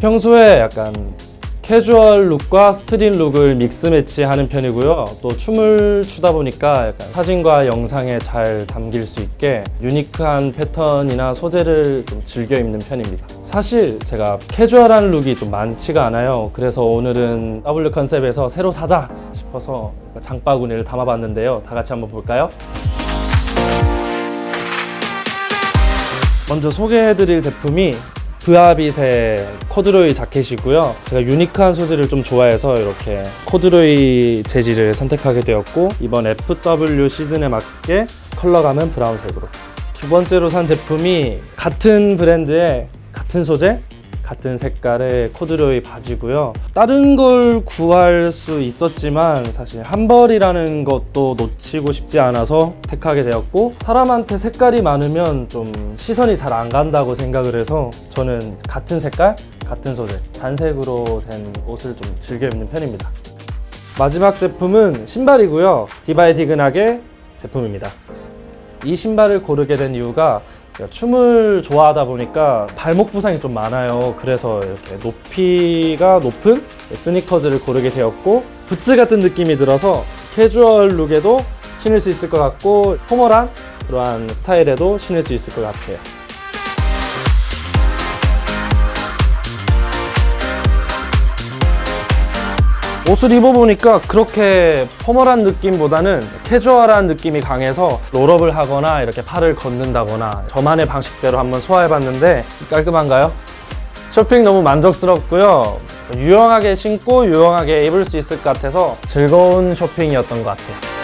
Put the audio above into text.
평소에 약간 캐주얼 룩과 스트릿 룩을 믹스 매치하는 편이고요. 또 춤을 추다 보니까 약간 사진과 영상에 잘 담길 수 있게 유니크한 패턴이나 소재를 좀 즐겨 입는 편입니다. 사실 제가 캐주얼한 룩이 좀 많지가 않아요. 그래서 오늘은 W 컨셉에서 새로 사자 싶어서 장바구니를 담아봤는데요. 다 같이 한번 볼까요? 먼저 소개해드릴 제품이 브아빗의 코드로이 자켓이고요. 제가 유니크한 소재를 좀 좋아해서 이렇게 코드로이 재질을 선택하게 되었고 이번 FW 시즌에 맞게 컬러감은 브라운색으로. 두 번째로 산 제품이 같은 브랜드의 같은 소재, 같은 색깔의 코드로이 바지고요. 다른 걸 구할 수 있었지만 사실 한 벌이라는 것도 놓치고 싶지 않아서 택하게 되었고 사람한테 색깔이 많으면 좀 시선이 잘 안 간다고 생각을 해서 저는 같은 색깔, 같은 소재, 단색으로 된 옷을 좀 즐겨 입는 편입니다. 마지막 제품은 신발이고요. 디바이디근하게 제품입니다. 이 신발을 고르게 된 이유가 춤을 좋아하다 보니까 발목 부상이 좀 많아요. 그래서 이렇게 높이가 높은 스니커즈를 고르게 되었고 부츠 같은 느낌이 들어서 캐주얼 룩에도 신을 수 있을 것 같고 포멀한 그러한 스타일에도 신을 수 있을 것 같아요. 옷을 입어보니까 그렇게 포멀한 느낌보다는 캐주얼한 느낌이 강해서 롤업을 하거나 이렇게 팔을 걷는다거나 저만의 방식대로 한번 소화해봤는데 깔끔한가요? 쇼핑 너무 만족스럽고요. 유용하게 신고 유용하게 입을 수 있을 것 같아서 즐거운 쇼핑이었던 것 같아요.